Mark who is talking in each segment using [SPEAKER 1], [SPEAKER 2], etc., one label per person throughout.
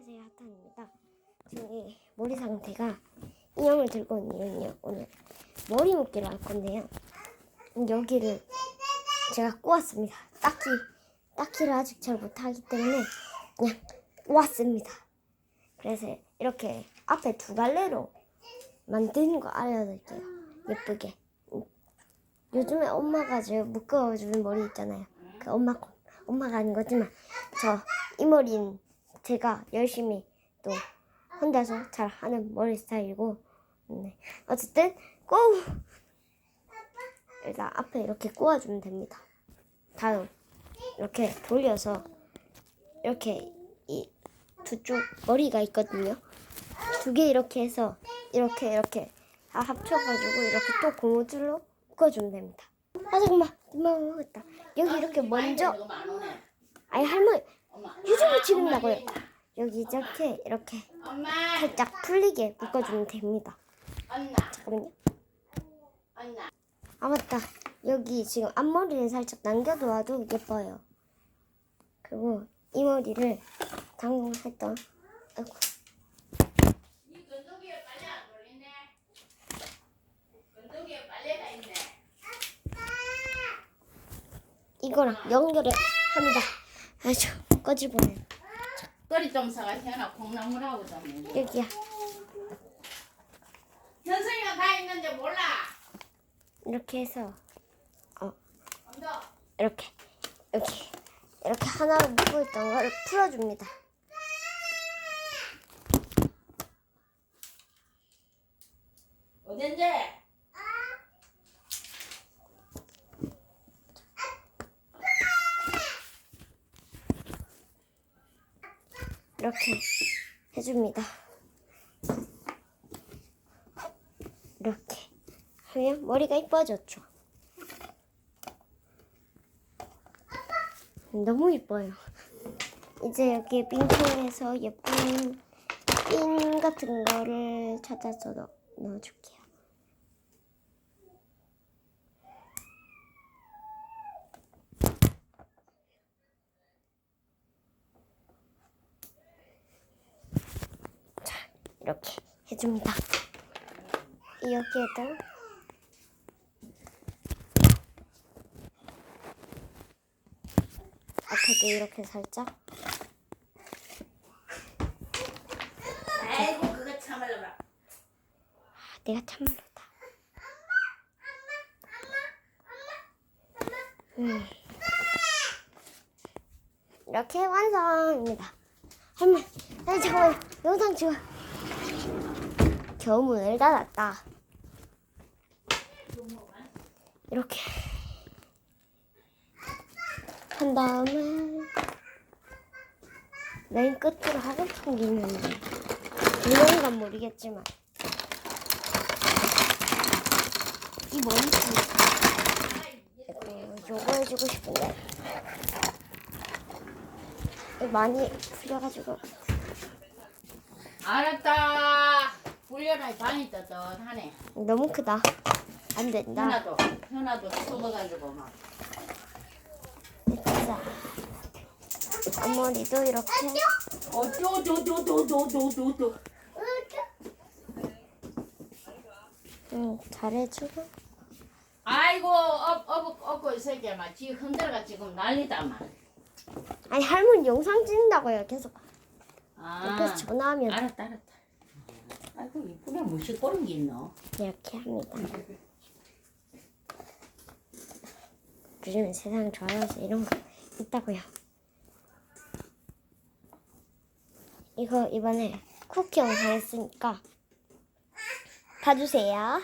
[SPEAKER 1] 안녕하세요 하탄입니다. 이 머리 상태가 인형을 들고 있는 이유는요. 오늘 머리 묶기를 할 건데요. 여기를 제가 꼬았습니다. 딱히 딱히를 아직 잘 못하기 때문에 그냥 꼬았습니다. 그래서 이렇게 앞에 두 갈래로 만드는 거 알려드릴게요. 예쁘게. 음. 요즘에 엄마가 저 묶어주는 머리 있잖아요. 그 엄마 거. 엄마가 아닌 거지만 저 이 머리는 제가 열심히 또 혼자서 잘 하는 머리 스타일이고 네. 어쨌든 꼬 일단 앞에 이렇게 꼬아주면 됩니다. 다음 이렇게 돌려서 이렇게 이 두 쪽 머리가 있거든요. 두 개 이렇게 해서 이렇게 이렇게 다 합쳐가지고 이렇게 또 고무줄로 묶어주면 됩니다. 아 잠깐만 금방 먹었다. 여기 이렇게 먼저 아니 할머니 유튜브 찍는다고요. 여기 이렇게 이렇게 살짝 풀리게 묶어주면 됩니다. 잠깐만요. 아 맞다. 여기 지금 앞머리를 살짝 남겨둬도 예뻐요. 그리고 이 머리를 방금 했던 아이고
[SPEAKER 2] 이.
[SPEAKER 1] 이거랑 연결을 합니다. 아주 꺼질 뻔해.
[SPEAKER 2] 거리 좀 사가 현아 콩나물 하고 좀.
[SPEAKER 1] 여기야.
[SPEAKER 2] 현승이가 가 있는지 몰라.
[SPEAKER 1] 이렇게 해서
[SPEAKER 2] 언더.
[SPEAKER 1] 이렇게 이렇게 이렇게 하나로 묶고 있던 거를 풀어줍니다.
[SPEAKER 2] 어딘지?
[SPEAKER 1] 이렇게 해줍니다. 이렇게 하면 머리가 이뻐졌죠. 너무 이뻐요. 이제 여기 빙통에서 예쁜 핀 같은 거를 찾아서 넣, 넣어줄게요. 자, 이렇게 해줍니다. 여기에도 앞에도 이렇게 살짝
[SPEAKER 2] 아이고 그거 참을라 봐.
[SPEAKER 1] 아, 내가 참말로다. 음. 이렇게 완성입니다. 할머니, 아니 잠깐만, 영상 찍어. 겨우 문을 닫았다. 이렇게. 한 다음에 맨 끝으로 게 있는데 물론 건 모르겠지만. 이 이거 요거 해주고 싶은데. 많이 풀려가지고.
[SPEAKER 2] 알았다. 불려라 방이 떳떳하네.
[SPEAKER 1] 너무 크다 안 된다
[SPEAKER 2] 현아도 현아도 숨어가지고 막.
[SPEAKER 1] 자 앞머리도 이렇게
[SPEAKER 2] 어쩌저저저저저저.
[SPEAKER 1] 응, 잘해주고
[SPEAKER 2] 아이고 업업 업고 이 새끼야 막지 흔들가 지금 난리다 막.
[SPEAKER 1] 아니 할머니 영상 찍는다고요 계속
[SPEAKER 2] 아.
[SPEAKER 1] 옆에서 전화하면
[SPEAKER 2] 알았다 알았다. 아이고 이쁘게 무시 그런 게 있노?
[SPEAKER 1] 이렇게 합니다. 요즘 세상 좋아져서 이런 거 있다고요. 이거 이번에 쿠키 영상 했으니까 봐주세요.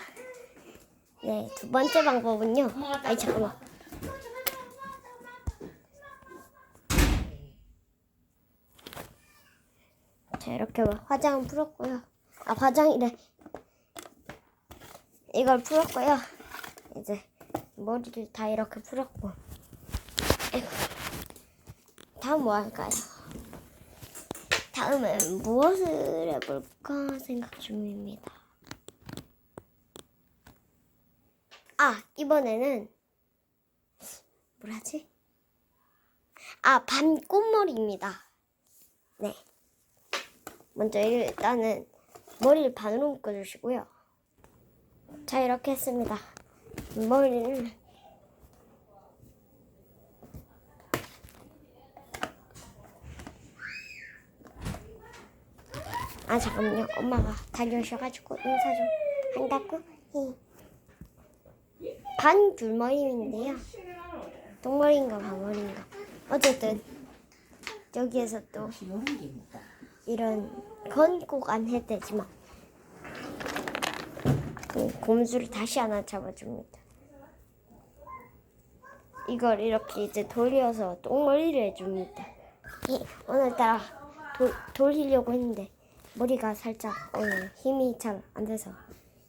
[SPEAKER 1] 네 두 번째 방법은요. 아니 잠깐만. 자 이렇게 화장은 풀었고요 아 화장이래 이걸 풀었고요 이제 머리를 다 이렇게 풀었고. 다음 뭐 할까요? 다음은 무엇을 해볼까 생각 중입니다. 아 이번에는 뭘 하지? 아 밤 꽃머리입니다. 네. 먼저 일단은 머리를 반으로 묶어주시고요. 자 이렇게 했습니다. 머리를 아 잠깐만요. 엄마가 다녀오셔가지고 인사 좀 한다고. 예. 반귤머리인데요. 동머리인가 반머리인가. 어쨌든 여기에서 또
[SPEAKER 2] 이런
[SPEAKER 1] 건 꼭 안 해도 되지만 그 곰수를 다시 하나 잡아줍니다. 이걸 이렇게 이제 돌려서 똥머리를 해줍니다. 예, 오늘따라 도, 돌리려고 했는데 머리가 살짝 오늘 힘이 잘 안 돼서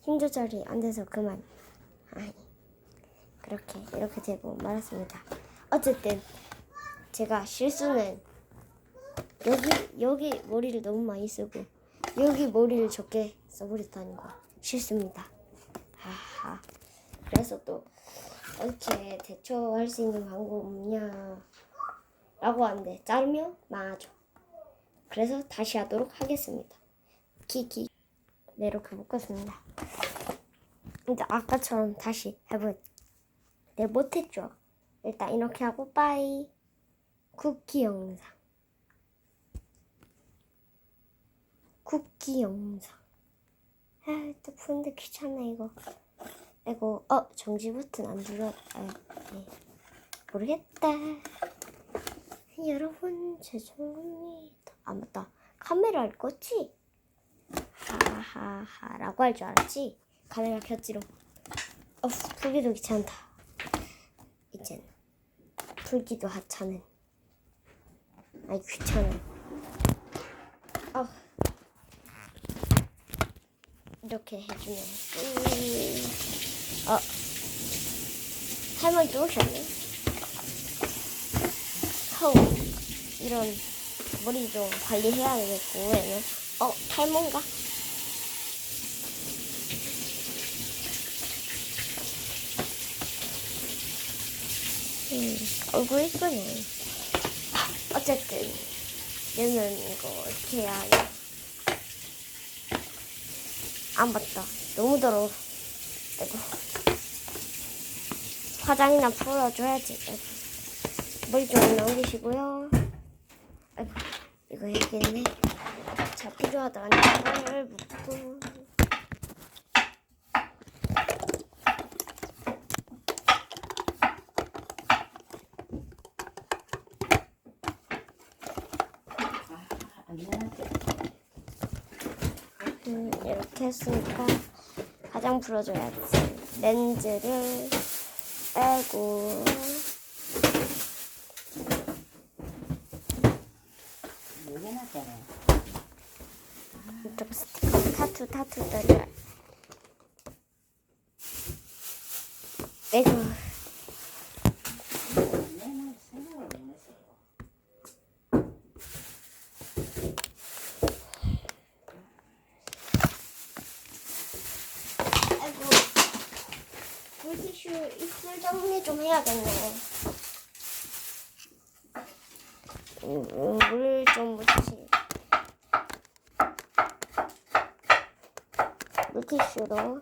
[SPEAKER 1] 힘 조절이 안 돼서 그만 아니 그렇게 이렇게 되고 말았습니다. 어쨌든 제가 실수는 여기 여기 머리를 너무 많이 쓰고 여기 머리를 적게 써버렸다는 거 실수입니다. 하하. 그래서 또 어떻게 대처할 수 있는 방법 없냐? 라고 하는데 자르면 망하죠. 그래서 다시 하도록 하겠습니다. 키키. 네, 이렇게 묶었습니다. 이제 아까처럼 다시 해볼. 네, 못했죠. 일단 이렇게 하고 빠이. 쿠키 영상. 쿠키 영상. 아, 또 푸는데 귀찮네, 이거. 이거, 어, 정지 버튼 안 눌렀, 아, 네. 모르겠다. 여러분, 죄송합니다. 아, 맞다. 카메라를 껐지? 하하하 라고 할 줄 알았지? 카메라 켰지롱. 어, 풀기도 귀찮다. 이젠 풀기도 하찮은. 아이, 귀찮은. 아. 이렇게 해주면 음, 어. 할머니 또 오셨네. 허우. 이런 머리 좀 관리해야 되겠고 얘는. 어 탈모인가? 음 얼굴 이쁘네. 아, 어쨌든 얘는 이거 어떻게 해야 아 맞다. 너무 더러워. 아이고. 화장이나 풀어줘야지. 머리 좀 넘기시고요. 아이고. 이거 해야겠네. 자 필요하다는 걸 묶고
[SPEAKER 2] 안 되는데.
[SPEAKER 1] 음, 이렇게 했으니까 화장 풀어줘야지 렌즈를 빼고. 이쪽 스티커 타투 타투 떠줘야 아이고
[SPEAKER 2] 내는 생각을 못 했어.
[SPEAKER 1] 아이고 물티슈 입술 정리 좀 해야겠네. 음, 물좀 묻히 물티슈로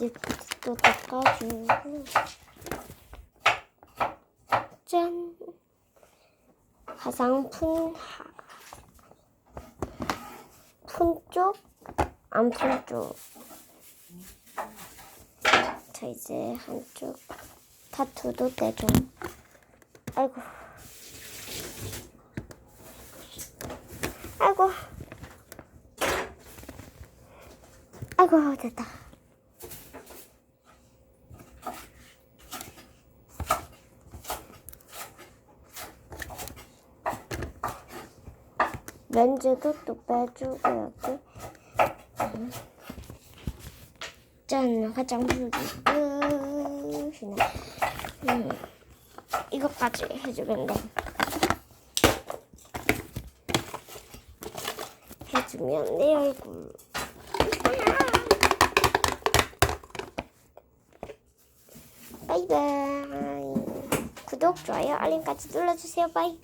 [SPEAKER 1] 립도 닦아주고. 짠. 화장품 하- 푼 쪽, 안푼 쪽. 자 이제 한쪽 타투도 떼줘. 아이고. 아이고. 아이고 됐다. 렌즈도 또 빼주고 여기. 음. 짠 화장품도 끝이네. 음, 이것까지 해주면 돼. 해주면 내 얼굴. 바이바이. 구독, 좋아요, 알림까지 눌러주세요. 바이.